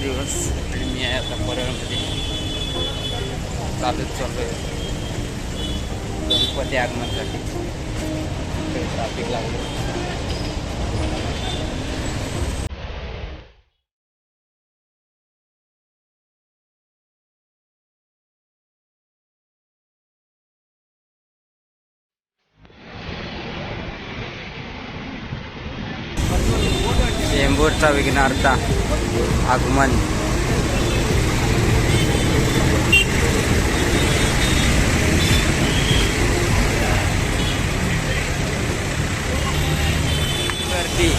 दिवस आणि मी आहे आता परळमध्ये चालत चाललो आहे गणपती आगमनासाठी. ट्रॅफिक लागलं. चेंबूरचा विघ्नार्था आगमन. गर्दी.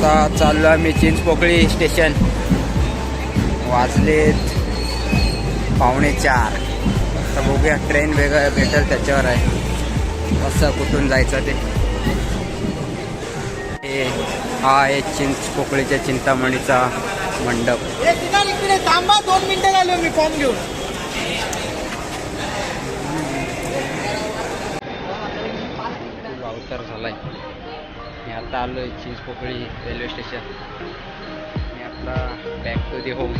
आता चाललो आम्ही चिंचपोकळी स्टेशन. वाजलेत पावणे चार. आता बघूया ट्रेन वेगळं भेटेल त्याच्यावर आहे. कसं कुठून जायचं ते. हे हा आहे चिंचपोकळीच्या चिंतामणीचा मंडप. थांबा दोन मिनिटं आलो मी फॉर्म घेऊन. अवतार झालाय. मी आता आलो आहे चिंचपोकळी रेल्वे स्टेशन मी आता बॅक टू दी होम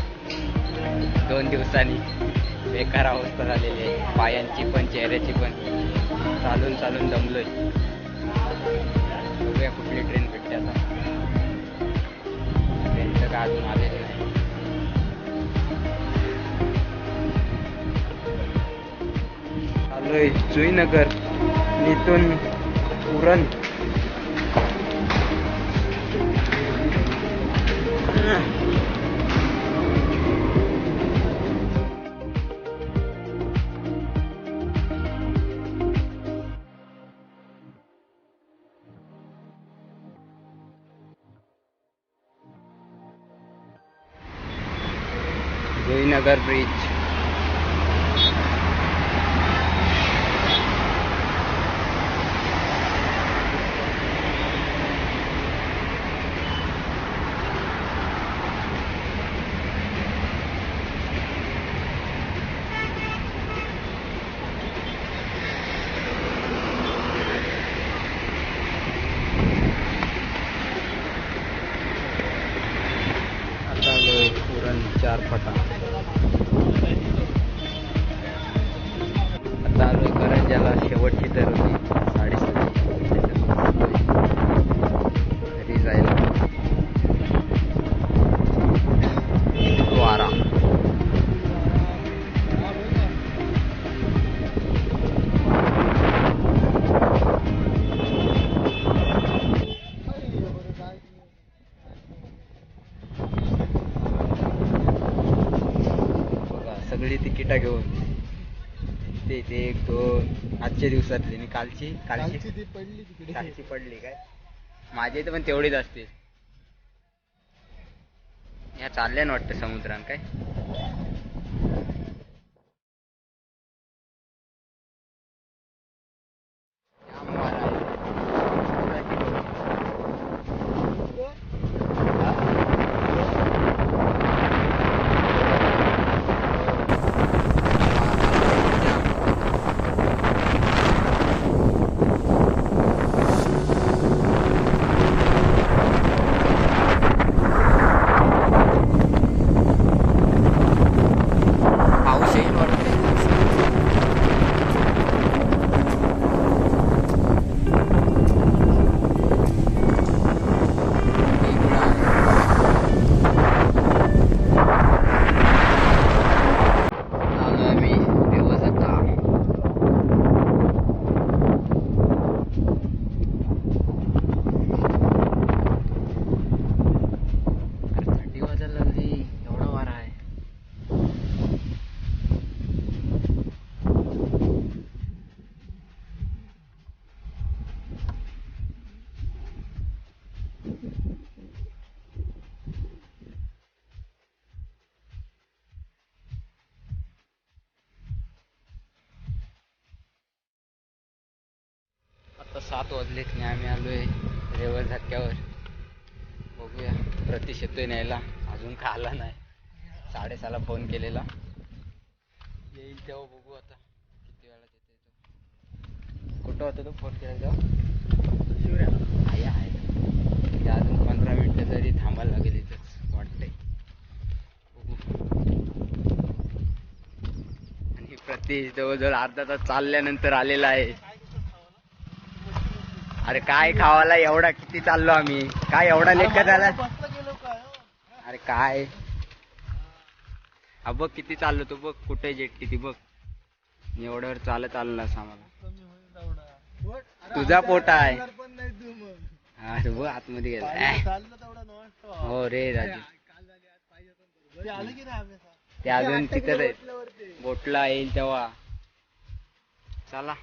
दोन दिवसांनी बेकार अवस्था झालेली आहे. पायांची पण चेहऱ्याची पण. चालून चालून दमलोय. बघूया कुठली ट्रेन भेटते आता. ट्रेनचं काय अजून आलेलं नाही. आलोय जुईनगर. इथून उरण. Joy Nagar Bridge करंजाला शेवटची आजच्या दिवसातली आणि कालची कालची? कालची ती पडली तिकडे. कालची पडली काय? माझ्या इथे पण तेवढीच असतील या चालल्या ना वाटतं समुद्रात काय जाम वारा आहे. पाऊस येईल वाटते आलोय मी दिवस आता अरे थंडी वाजायला लागली एवढा वारा आहे आता सात वाजलेत आणि आम्ही आलो आहे रेवर धक्क्यावर. बघूया. प्रतीश येतोय न्यायला. अजून का आला नाही. साडेसहाला फोन केलेला. येईल तेव्हा बघू आता. किती वेळात येतोय येतो कुठं होता तो फोन केला तेव्हा? आहे आहे. अजून पंधरा मिनटं तरी थांबायला लागेल इथंच वाटतंय. बघू. आणि प्रतीश जवळजवळ अर्धा तास चालल्यानंतर आलेला आहे. अरे काय खावाला एवढा किती चाललो आम्ही? काय एवढा लेट का झाला? अरे काय? हा बघ किती चाललो तू बघ कुठे जेट किती बघ. एवढ्यावर चालत आम्हाला. होईल तेवढा. अरे तुझा पोटा आहे. चालणार पण नाही तू मग. हा रे बघ आतमध्ये गेला. हो रे राजू. ते आलं की नाही हमेशा ते अजून बोटल्यावरती. बोटला येईल तेव्हा. चला.